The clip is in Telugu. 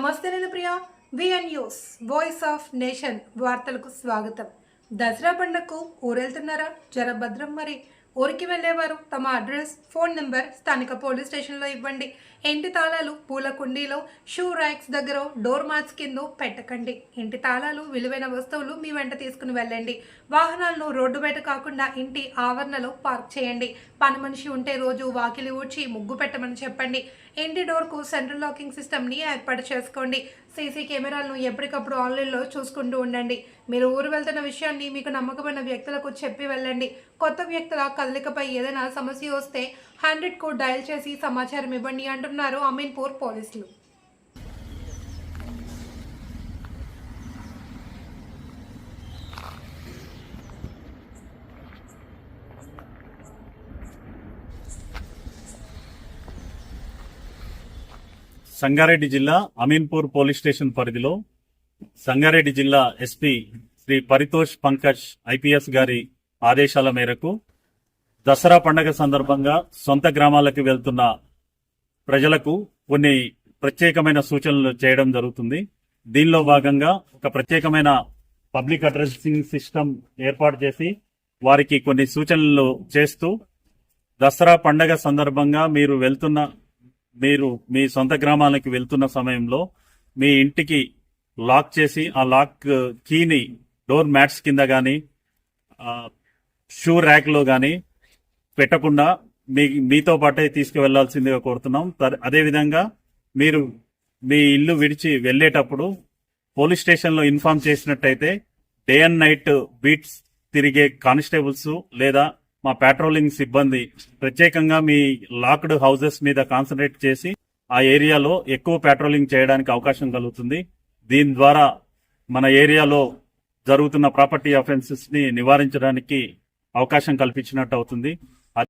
నమస్తే నేను Priya. VN news voice of nation వార్తలకు స్వాగతం. దసరా పండుగకు ఊరెళ్తున్నారా? జరభద్రం మరి. ఊరికి వెళ్ళేవారు. తమ అడ్రస్ ఫోన్ నెంబర్ స్థానిక పోలీస్ స్టేషన్లో ఇవ్వండి. ఇంటి తాళాలు పూల కుండీలో షూ ర్యాక్స్ దగ్గర డోర్ మ్యాట్స్ కింద పెట్టకండి. ఇంటి తాళాలు విలువైన వస్తువులు మీ వెంట తీసుకుని వెళ్ళండి. వాహనాలను రోడ్డు బయట కాకుండా ఇంటి ఆవరణలో పార్క్ చేయండి. పని మనిషి ఉంటే రోజు వాకిలి ఊడ్చి ముగ్గు పెట్టమని చెప్పండి. ఇంటి డోర్కు సెంట్రల్ లాకింగ్ సిస్టమ్ని ఏర్పాటు చేసుకోండి. సీసీ కెమెరాలను ఎప్పటికప్పుడు ఆన్లైన్లో చూసుకుంటూ ఉండండి. మీరు ఊరు వెళ్తున్న విషయాన్ని మీకు నమ్మకమైన వ్యక్తులకు చెప్పి వెళ్ళండి. కొత్త వ్యక్తుల కదలికపై ఏదైనా సమస్య వస్తే హండ్రెడ్కు డయల్ చేసి సమాచారం ఇవ్వండి అంటున్నారు అమీన్పూర్ పోలీసులు. సంగారెడ్డి జిల్లా అమీన్పూర్ పోలీస్ స్టేషన్ పరిధిలో సంగారెడ్డి జిల్లా ఎస్పీ శ్రీ పరితోష్ పంకజ్ ఐపీఎస్ గారి ఆదేశాల మేరకు దసరా పండగ సందర్భంగా సొంత గ్రామాలకు వెళ్తున్న ప్రజలకు కొన్ని ప్రత్యేకమైన సూచనలు చేయడం జరుగుతుంది. దీనిలో భాగంగా ఒక ప్రత్యేకమైన పబ్లిక్ అడ్రసింగ్ సిస్టమ్ ఏర్పాటు చేసి వారికి కొన్ని సూచనలు చేస్తూ దసరా పండగ సందర్భంగా మీరు వెళ్తున్న మీరు మీ సొంత గ్రామాలకు వెళ్తున్న సమయంలో మీ ఇంటికి లాక్ చేసి ఆ లాక్ కీని డోర్ మ్యాట్స్ కింద కానీ షూ ర్యాక్లో కానీ పెట్టకుండా మీ మీతో పాటే తీసుకువెళ్ళాల్సిందిగా కోరుతున్నాం. అదేవిధంగా మీరు మీ ఇల్లు విడిచి వెళ్ళేటప్పుడు పోలీస్ స్టేషన్లో ఇన్ఫామ్ ఇన్ఫార్మ్ చేసినట్టయితే డే అండ్ నైట్ బీట్స్ తిరిగే కానిస్టేబుల్స్ లేదా మా పెట్రోలింగ్ సిబ్బంది ప్రత్యేకంగా మీ లాక్డ్ హౌజెస్ మీద కాన్సన్ట్రేట్ చేసి ఆ ఏరియాలో ఎక్కువ పెట్రోలింగ్ చేయడానికి అవకాశం కలుగుతుంది. దీని ద్వారా మన ఏరియాలో జరుగుతున్న ప్రాపర్టీ అఫెన్సెస్ని నివారించడానికి అవకాశం కల్పించినట్టు అవుతుంది.